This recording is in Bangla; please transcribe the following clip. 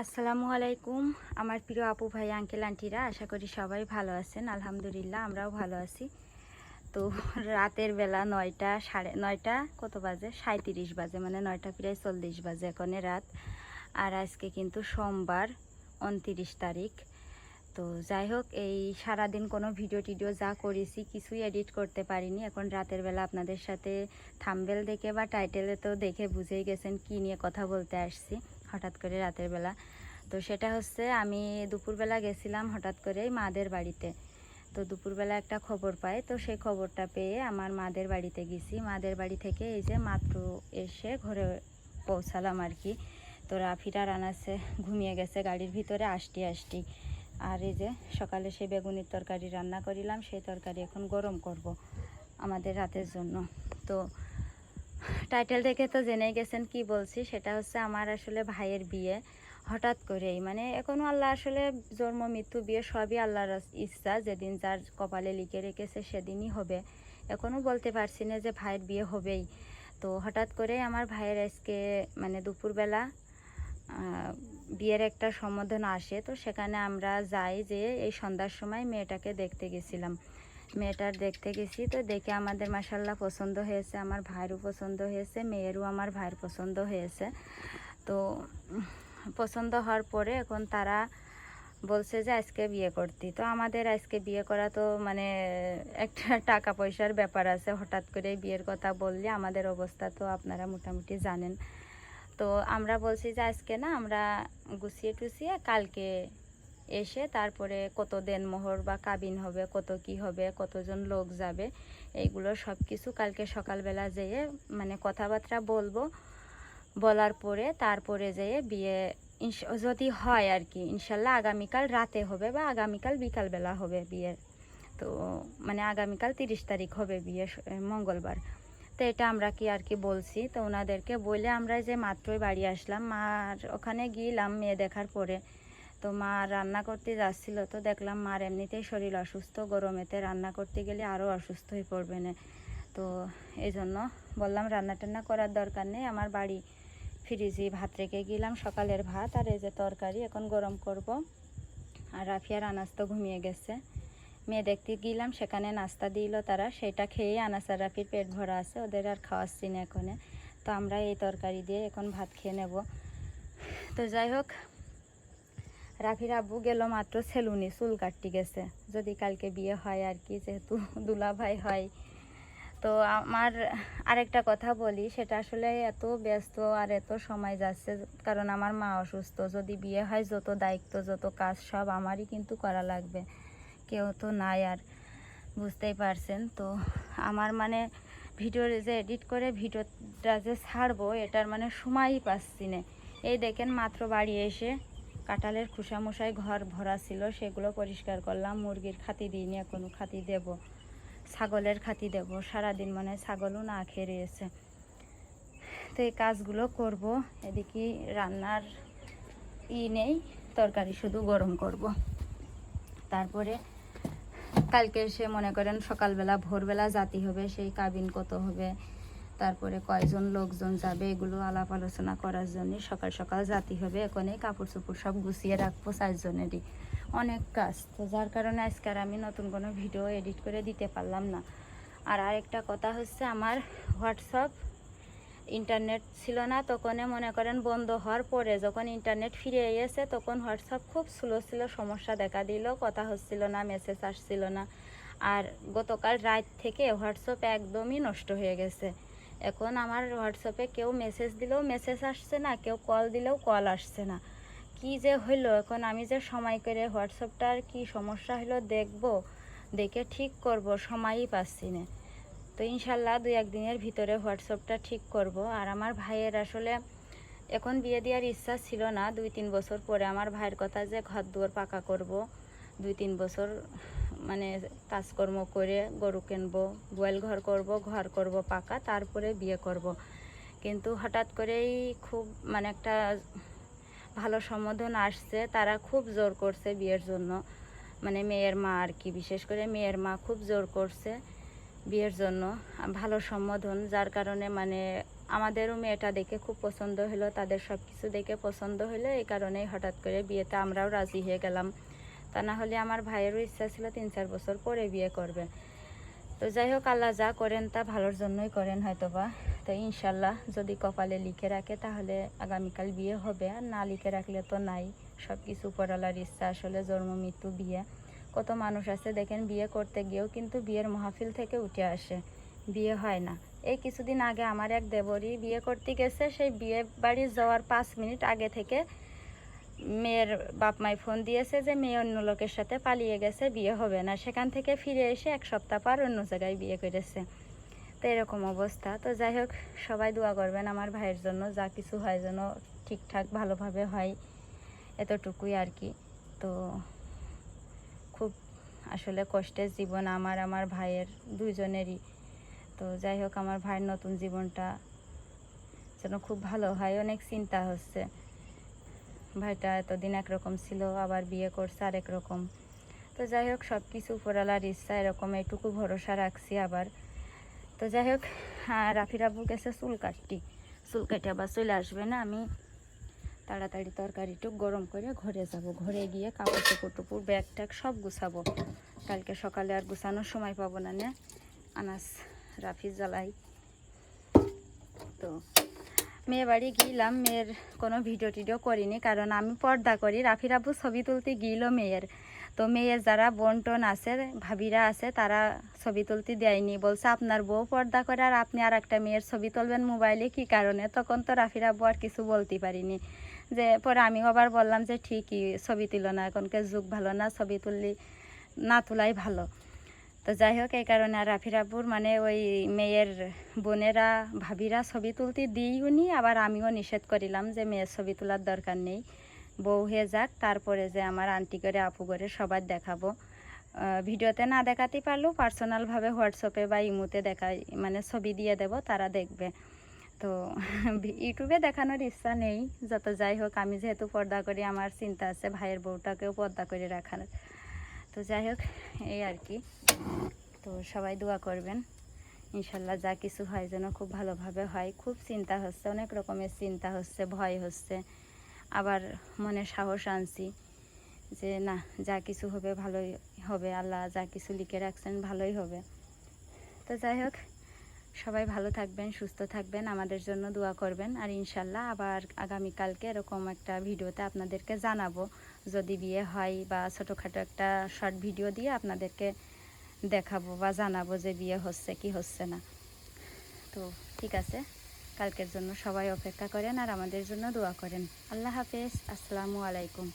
আসসালামু আলাইকুম, আমার প্রিয় আপু ভাই, আঙ্কেল, আন্টিরা, আশা করি সবাই ভালো আছেন। আলহামদুলিল্লাহ, আমরাও ভালো আছি। তো রাতের বেলা নয়টা সাড়ে নয়টা, কত বাজে? সাঁত্রিশ বাজে মানে নয়টা প্রায় চল্লিশ বাজে এখনে রাত। আর আজকে কিন্তু সোমবার, উনতিরিশ তারিখ। তো যাই হোক, এই সারাদিন কোনো ভিডিও টিডিও যা করেছি, কিছুই এডিট করতে পারিনি। এখন রাতের বেলা আপনাদের সাথে থাম্বেল দেখে বা টাইটেলে তো দেখে বুঝেই গেছেন কি নিয়ে কথা বলতে আসছি। হঠাৎ করে রাতের বেলা। তো সেটা হচ্ছে আমি দুপুরবেলা গেছিলাম হঠাৎ করেই মাদের বাড়িতে। তো দুপুরবেলা একটা খবর পাই তো সেই খবরটা পেয়ে আমার মাদের বাড়িতে গেছি। মাদের বাড়ি থেকে এই যে মাত্র এসে ঘরে পৌঁছালাম আর কি। তো রাফিরা রানাছে ঘুমিয়ে গেছে, গাড়ির ভিতরে আসটি আসটি আর এই যে সকালে সেই বেগুনির তরকারি রান্না করিলাম, সেই তরকারি এখন গরম করব আমাদের রাতের জন্য। তো টাইটেল দেখে তো জেনে গেছেন কি বলছি, সেটা হচ্ছে আমার আসলে ভাইয়ের বিয়ে। হঠাৎ করেই মানে এখনও আল্লাহ আসলে জন্ম, মৃত্যু, বিয়ে সবই আল্লাহর ইচ্ছা। যেদিন যার কপালে লিখে রেখেছে সেদিনই হবে। এখনও বলতে পারছি না যে ভাইয়ের বিয়ে হবেই। তো হঠাৎ করে আমার ভাইয়ের আজকে মানে দুপুরবেলা বিয়ের একটা সম্বোধন আসে। তো সেখানে আমরা যাই যে এই সন্ধ্যার সময় মেয়েটাকে দেখতে গেছিলাম। মেয়েটার দেখতে গেছি তো দেখে আমাদের মাসাল্লাহ পছন্দ হয়েছে, আমার ভাইয়েরও পছন্দ হয়েছে, মেয়েরও আমার ভাইয়ের পছন্দ হয়েছে। তো পছন্দ হওয়ার পরে এখন তারা বলছে যে আজকে বিয়ে করতি। তো আমাদের আজকে বিয়ে করা তো মানে একটা টাকা পয়সার ব্যাপার আছে, হঠাৎ করে বিয়ের কথা বললে আমাদের অবস্থা তো আপনারা মোটামুটি জানেন। তো আমরা বলছি যে আজকে না আমরা গুছিয়ে টুছিয়ে কালকে এসে তারপরে কত দেনমোহর বা কাবিন হবে, কত কি হবে, কতজন লোক যাবে, এইগুলো সব কিছু কালকে সকালবেলা যেয়ে মানে কথাবার্তা বলব। বলার পরে তারপরে যেয়ে বিয়ে যদি হয় আর কি, ইনশাল্লাহ আগামীকাল রাতে হবে বা আগামীকাল বিকালবেলা হবে বিয়ের তো মানে আগামীকাল তিরিশ তারিখ হবে বিয়ে মঙ্গলবার। তো এটা আমরা কি আর কি বলছি? তো ওনাদেরকে বলে আমরা যে মাত্রই বাড়ি আসলাম, মার ওখানে গিয়েলাম মেয়ে দেখার পরে। তো মা রান্না করতে যাচ্ছিল, তো দেখলাম মার এমনিতেই শরীর অসুস্থ, গরমেতে রান্না করতে গেলে আরও অসুস্থ হয়ে পড়বে না। তো এই জন্য বললাম রান্না টান্না করার দরকার নেই, আমার বাড়ি ফ্রিজে ভাত রেখে গেলাম, সকালের ভাত আর এই যে তরকারি, এখন গরম করব। আর রাফিয়ার আনাজ তো ঘুমিয়ে গেছে। মেয়ে দেখতে গেলাম, সেখানে নাস্তা দিল তারা, সেটা খেয়ে আনাস আর রাফির পেট ভরা আছে, ওদের আর খাওয়াচ্ছি না এখনে। তো আমরা এই তরকারি দিয়ে এখন ভাত খেয়ে নেব। তো যাই হোক রাফির আব্বু গেল মাত্র সেলুনি, চুল কাটতে গেছে। যদি কালকে বিয়ে হয় আর কি, যেহেতু দুলা ভাই হয়। তো আমার আরেকটা কথা বলি, সেটা আসলে এত ব্যস্ত আর এত সময় যাচ্ছে, কারণ আমার মা অসুস্থ। যদি বিয়ে হয়, যত দায়িত্ব, যত কাজ, সব আমারই কিন্তু করা লাগবে। কেউ তো নাই আর, বুঝতেই পারছেন। তো আমার মানে ভিডিও যে এডিট করে ভিডিওটা যে ছাড়বো, এটার মানে সময়ই পাচ্ছি না। এই দেখেন মাত্র বাড়ি এসে কাঁঠালের মশাই ঘর ভরা ছিল, সেগুলো পরিষ্কার করলাম। মুরগির খাতি দিইনি, এখনও খাতি দেব। ছাগলের খাতি দেব। সারাদিন মানে ছাগলও না খেয়ে রয়েছে। তো এই কাজগুলো করব। এদিকে রান্নার ই নেই, তরকারি শুধু গরম করব। তারপরে কালকে সে মনে করেন সকালবেলা, ভোরবেলা জাতি হবে, সেই কাবিন কত হবে তারপরে কয়জন লোকজন যাবে এগুলো আলাপ আলোচনা করার জন্য। সকাল সকাল জাতি হবে, এখনই কাপড় চোপড় সব গুছিয়ে রাখব চারজনেরই। অনেক কাজ। তো যার কারণে আজকে আমি নতুন কোনো ভিডিও এডিট করে দিতে পারলাম না। আর আরেকটা কথা হচ্ছে, আমার হোয়াটসঅ্যাপ ইন্টারনেট ছিল না তখনে মনে করেন বন্ধ হওয়ার পরে যখন ইন্টারনেট ফিরে এসে তখন হোয়াটসঅ্যাপ খুব স্লো ছিল, সমস্যা দেখা দিল, কথা হচ্ছিল না মেসেজ আসছিল না। আর গতকাল রাত থেকে হোয়াটসঅ্যাপ একদমই নষ্ট হয়ে গেছে। এখন আমার হোয়াটসঅ্যাপে কেউ মেসেজ দিলেও মেসেজ আসছে না, কেউ কল দিলেও কল আসছে না। কি যে হইল, এখন আমি যে সময় করে হোয়াটসঅ্যাপটার কি সমস্যা হলো দেখব, দেখে ঠিক করব, সময়ই পাচ্ছি না। তো ইনশাল্লাহ দুই একদিনের ভিতরে হোয়াটসঅ্যাপটা ঠিক করব। আর আমার ভাইয়ের আসলে এখন বিয়ে দেওয়ার ইচ্ছা ছিল না, দুই তিন বছর পরে আমার ভাইয়ের কথা যে ঘর দুয়ার পাকা করব। দুই তিন বছর মানে কাজকর্ম করে গরু কিনবো, গোয়াল ঘর করব ঘর করব পাকা, তারপরে বিয়ে করব। কিন্তু হঠাৎ করেই খুব মানে একটা ভালো সম্বোধন আসছে, তারা খুব জোর করছে বিয়ের জন্য। মানে মেয়ের মা আর কি, বিশেষ করে মেয়ের মা খুব জোর করছে বিয়ের জন্য। ভালো সম্বোধন, যার কারণে মানে আমাদেরও মেয়েটা দেখে খুব পছন্দ হলো, তাদের সব কিছু দেখে পছন্দ হলো, এই কারণেই হঠাৎ করে বিয়েতে আমরাও রাজি হয়ে গেলাম। তা না হলে আমার ভাইয়েরও ইচ্ছা ছিল তিন চার বছর পরে বিয়ে করবে। তো যাই হোক, আল্লাহ যা করেন তা ভালোর জন্যই করেন হয়তো বা তো ইনশাল্লাহ যদি কপালে লিখে রাখে তাহলে আগামীকাল বিয়ে হবে। আর না লিখে রাখলে তো নাই। সব কিছু পড়ালার ইচ্ছা, আসলে জন্ম, মৃত্যু, বিয়ে। কত মানুষ আছে দেখেন বিয়ে করতে গিয়েও কিন্তু বিয়ের মাহফিল থেকে উঠে আসে। বিয়ে হয় না। এই কিছুদিন আগে আমার এক দেবরই বিয়ে করতে গেছে। সেই বিয়ে বাড়ি যাওয়ার পাঁচ মিনিট আগে থেকে মেয়ের বাপ মাই ফোন দিয়েছে যে মেয়ে অন্য লোকের সাথে পালিয়ে গেছে, বিয়ে হবে না। সেখান থেকে ফিরে এসে এক সপ্তাহ পর অন্য জায়গায় বিয়ে করেছে। তো এরকম অবস্থা। তো যাই হোক, সবাই দোয়া করবেন আমার ভাইয়ের জন্য, যা কিছু হয় যেন ঠিকঠাক ভালোভাবে হয় এতটুকুই আর কি। তো খুব আসলে কষ্টের জীবন আমার আমার ভাইয়ের দুইজনেরই। তো যাই হোক, আমার ভাইয়ের নতুন জীবনটা যেন খুব ভালো হয়, অনেক চিন্তা হচ্ছে। ভাইটা এতদিন একরকম ছিল, আবার বিয়ে করছে আরেক রকম তো যাই হোক সব কিছু উপরালার ইচ্ছা, এরকম এটুকু ভরসা রাখছি আবার। তো যাই হোক হ্যাঁ রাফির আব্বু গেছে চুল কাটটি চুল কেটে আবার চলে আসবে না, আমি তাড়াতাড়ি তরকারিটুক গরম করে ঘরে যাব। ঘরে গিয়ে কাপড় চোপড় টুপুর ব্যাগ ট্যাগ সব গুছাবো। কালকে সকালে আর গুছানোর সময় পাবো না, নে? আনাস, রাফি জ্বালাই। তো মেয়ে বাড়ি গিয়েলাম, মেয়ের কোনো ভিডিও টিডিও করিনি, কারণ আমি পর্দা করি। রাফির আব্বু ছবি তুলতে গিয়েছিল মেয়ের। তো মেয়ের যারা বোন টোন আছে, ভাবিরা আছে, তারা ছবি তুলতে দেয়নি। বলছে, আপনার বউ পর্দা করে আর আপনি আর একটা মেয়ের ছবি তুলবেন মোবাইলে, কি কারণে? তখন তো রাফির আব্বু আর কিছু বলতে পারিনি। যে পরে আমি আবার বললাম যে, ঠিকই, ছবি তুলো না, এখনকার যুগ ভালো না, ছবি তুললি, না তোলাই ভালো। তো যাই হোক এই কারণে আর আব্বুর মানে ওই মেয়ের বোনেরা, ভাবিরা ছবি তুলতে দিইও নি আবার আমিও নিষেধ করিলাম যে মেয়ের ছবি তোলার দরকার নেই। বউ হয়ে যাক, তারপরে যে আমার আন্টি করে, আপু করে সবার দেখাবো। ভিডিওতে না দেখাতে পারলেও পার্সোনালভাবে হোয়াটসঅ্যাপে বা ইমুতে দেখা মানে ছবি দিয়ে দেব, তারা দেখবে। তো ইউটিউবে দেখানোর ইচ্ছা নেই, যত যাই হোক, আমি যেহেতু পর্দা করি, আমার চিন্তা আছে ভাইয়ের বউটাকেও পর্দা করে রাখার। তো যাই হোক, এই আর কি। তো সবাই দোয়া করবেন, ইনশাল্লাহ যা কিছু হয় যেন খুব ভালোভাবে হয়। খুব চিন্তা হচ্ছে, অনেক রকমের চিন্তা হচ্ছে, ভয় হচ্ছে। আবার মনে সাহস আনছি যে না, যা কিছু হবে ভালোই হবে, আল্লাহ যা কিছু লিখে রাখছেন ভালোই হবে। তো যাই হোক সবাই ভালো থাকবেন, সুস্থ থাকবেন, আমাদের জন্য দোয়া করবেন। আর ইনশাল্লাহ আবার আগামীকালকে এরকম একটা ভিডিওতে আপনাদেরকে জানাব। যদি বিয়ে হয় বা ছোটোখাটো একটা শর্ট ভিডিও দিয়ে আপনাদেরকে দেখাবো বা জানাব যে বিয়ে হচ্ছে কি হচ্ছে না। তো ঠিক আছে, কালকের জন্য সবাই অপেক্ষা করেন আর আমাদের জন্য দোয়া করেন। আল্লাহ হাফেজ, আসসালামু আলাইকুম।